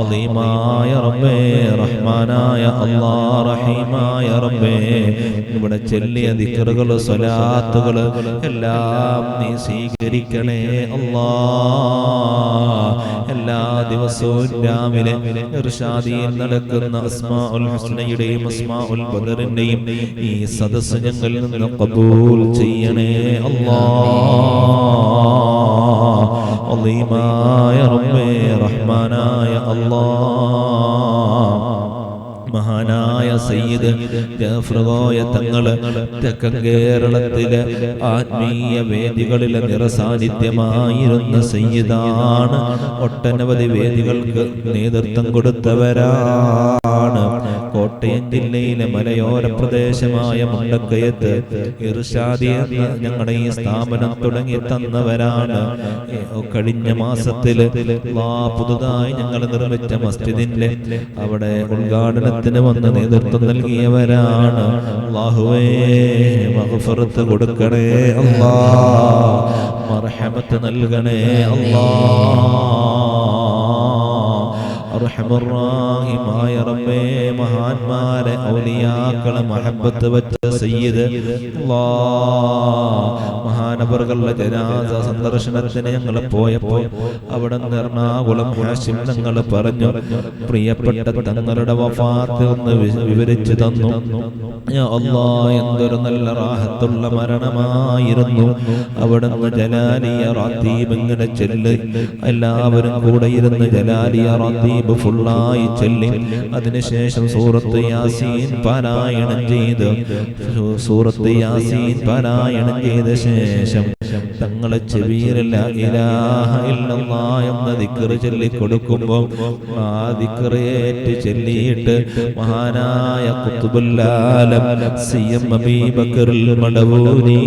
അലീമായ റബ്ബേ റഹ്മാനായ അല്ലാ റഹീമായ റബ്ബേ ഇവിടെ ചെല്ലിയ ദിക്കറുകൾ സ്വലാത്തുകൾ എല്ലാം നീ സ്വീകരിക്കണേ അല്ലാ. എല്ലാ ദിവസവും രാവിലെ ഇർഷാദിയിൽ നടക്കുന്ന അസ്മാ ഉൽ ഹുസ്നയുടെയും അസ്മാ ഉൽ ബദറിന്റെയും ഈ സദസ്സ് ഞങ്ങളിൽ നിന്ന് കബൂൽ ചെയ്യണേ അല്ലാ. അലീമായ റബ്ബേ റഹ്മാനായ അല്ലാ മഹാനായ സയ്യിദ് ജാഫ്രഗോയ തങ്ങൾ തെക്കൻ കേരളത്തിലെ ആത്മീയ വേദികളിലെ നിറസാന്നിധ്യമായിരുന്ന സയ്യിദാണ് ഒട്ടനവധി വേദികൾക്ക് നേതൃത്വം കൊടുത്തവരാണ്. കോട്ടയം ജില്ലയിലെ മലയോര പ്രദേശമായ മുണ്ടക്കയത്ത് ഇർഷാദി എന്ന ഞങ്ങളുടെ ഈ സ്ഥാപനം തുടങ്ങി തന്നവരാണ്. കഴിഞ്ഞ മാസത്തിൽ പുതുതായി ഞങ്ങൾ നിർമ്മിച്ച മസ്ജിദിന്റെ അവിടെ ഉദ്ഘാടനത്തിന് വന്ന് നേതൃത്വം നൽകിയവരാണ്. കൊടുക്കണേ അമ്മ മർഹമത്ത് നൽകണേ അല്ലാ. അർഹമറാഹിമായ റബ്ബേ മഹാന്മാരെ ഔലിയാക്കളെ മഹബത്ത് വെച്ച സയ്യിദ്. അല്ലാ മഹാനവറുകളുടെ ജനാസ സന്ദർശനത്തിന് ഞങ്ങൾ പോയപ്പോൾ അവിടെ എറണാകുളം ഹാഷിം പറഞ്ഞു പ്രിയപ്പെട്ട തങ്ങളുടെ വഫാത്ത് ഒന്ന് വിവരിച്ചു തന്നു. അള്ളാ എന്തൊരു നല്ല റാഹത്തുള്ള മരണമായിരുന്നു. അവിടെ നിന്ന് ജലാലിയ റാത്തീബ് ഇങ്ങനെ ചെല്ല്. എല്ലാവരും കൂടെ ഇരുന്ന് ജലാലിയ റാത്തീബ് ഫുള്ളായി ചെല്ലി. അതിനുശേഷം സൂറത്ത് യാസീൻ പാരായണം ചെയ്ത്. സൂറത്ത് യാസീൻ പാരായണം ചെയ്ത ശേഷം തങ്ങളെ ചെവിയിലല്ല എന്ന ദിക്കറ് ആ മഹാനായ കുത്തുബുല്ലാലം സി എം അബീബക്കറിൽ മടവൂരി.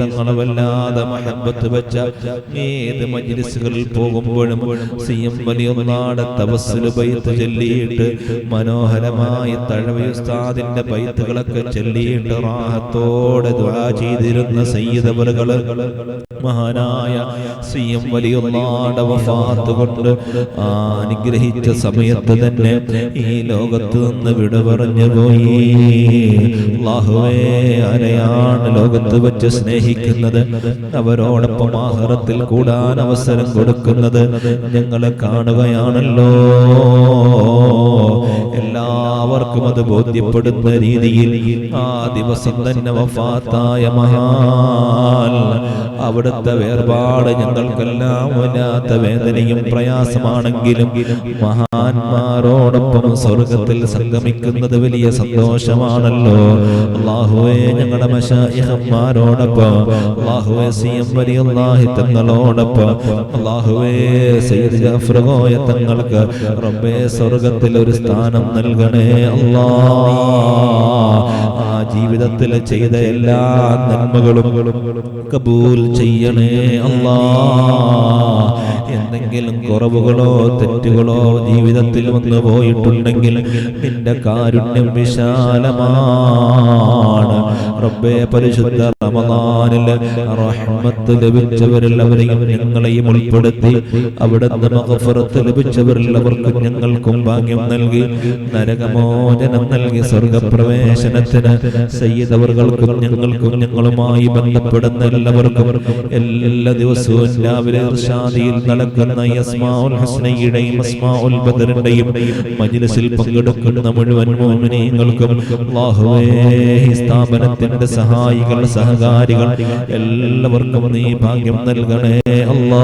തങ്ങളെ വല്ലാതെ മഹബത്ത് വെച്ച ഏത് മജ്ലിസുകളിൽ പോകുമ്പോഴും ചൊല്ലിയിട്ട് മനോഹരമായ ഉസ്താദിന്റെ ചൊല്ലിയിട്ട് റാഹത്തോടെ ചെയ്തിരുന്ന സയ്യിദവറുകൾ മഹാനായ സി എം വലിയൊന്നാടെ വഫാത്ത് കൊണ്ട് അനുഗ്രഹിച്ച സമയത്ത് തന്നെ ഈ ലോകത്ത് നിന്ന് വിട പറഞ്ഞു പോയി. അല്ലാഹുവേ ആരെയാണ് ലോകത്ത് വെച്ച് സ്നേഹിക്കുന്നത്? അവരോടൊപ്പം ആഹാരത്തിൽ കൂടാൻ അവസരം കൊടുക്കുന്നത് ഞങ്ങളെ കാണുകയാണല്ലോ. എല്ലാവർക്കും അത് ബോധ്യപ്പെടുന്ന രീതിയിൽ ആ ദിവസം തന്നെ വഫാത്തായ മഹാൻ അവിടുത്തെ വേർപാട് ഞങ്ങൾക്കെല്ലാം വല്ലാത്ത വേദനയും പ്രയാസമാണെങ്കിലും മഹാന്മാരോടൊപ്പം സ്വർഗത്തിൽ സംഗമിക്കുന്നത് വലിയ സന്തോഷമാണല്ലോ. അള്ളാഹുവെ ഞങ്ങളുടെ മഷായിഹന്മാരോടൊപ്പം അള്ളാഹുവെ സി എം വലിയ തങ്ങളോടൊപ്പം അള്ളാഹുവെ സയ്യിദ് തങ്ങൾക്ക് റബ്ബേ സ്വർഗത്തിൽ ഒരു സ്ഥാനം നൽകണേ അല്ലാ. ആ ജീവിതത്തിൽ ചെയ്ത എല്ലാ നന്മകളും കബൂൽ ചെയ്യണേ അല്ലാ. എന്തെങ്കിലും കുറവുകളോ തെറ്റുകളോ ജീവിതത്തിൽ വന്നു പോയിട്ടുണ്ടെങ്കിൽ നിന്റെ കാരുണ്യം വിശാലമാണ്. റബ്ബേ പരിശുദ്ധ റമദാനിൽ റഹ്മത്ത് ലഭിച്ചവരെല്ലാവരെയും ഞങ്ങളെയും ഉൾപ്പെടുത്തി അവിടുന്ന് മഗ്ഫിറത്ത് ലഭിച്ചവരെല്ലാവർക്കും ഞങ്ങൾക്കും ഭാഗ്യം നൽകി നരകമോചനം നൽകി സ്വർഗപ്രവേശനത്തിന് സയ്യിദവർകൾക്കും ഞങ്ങൾക്കും ഞങ്ങളുമായി ബന്ധപ്പെടുന്ന എല്ലാവർക്കും എല്ലാ ദിവസവും രാവിലെ ഷാദിയിൽ നടക്കുന്ന യസ്മാഉൽ ഹുസ്നയുടെയും അസ്മാഉൽ ബദറിന്റെയും മജ്ലിസിൽ പങ്കെടുക്കുന്ന മുഴുവൻ മോമിനീങ്ങൾക്കും അല്ലാഹുവേ ഈ സ്ഥാപനത്തിന്റെ സഹായികൾ സഹകാരികൾ എല്ലാവർക്കും നീ ഭാഗ്യം നൽകണേ അല്ലാ.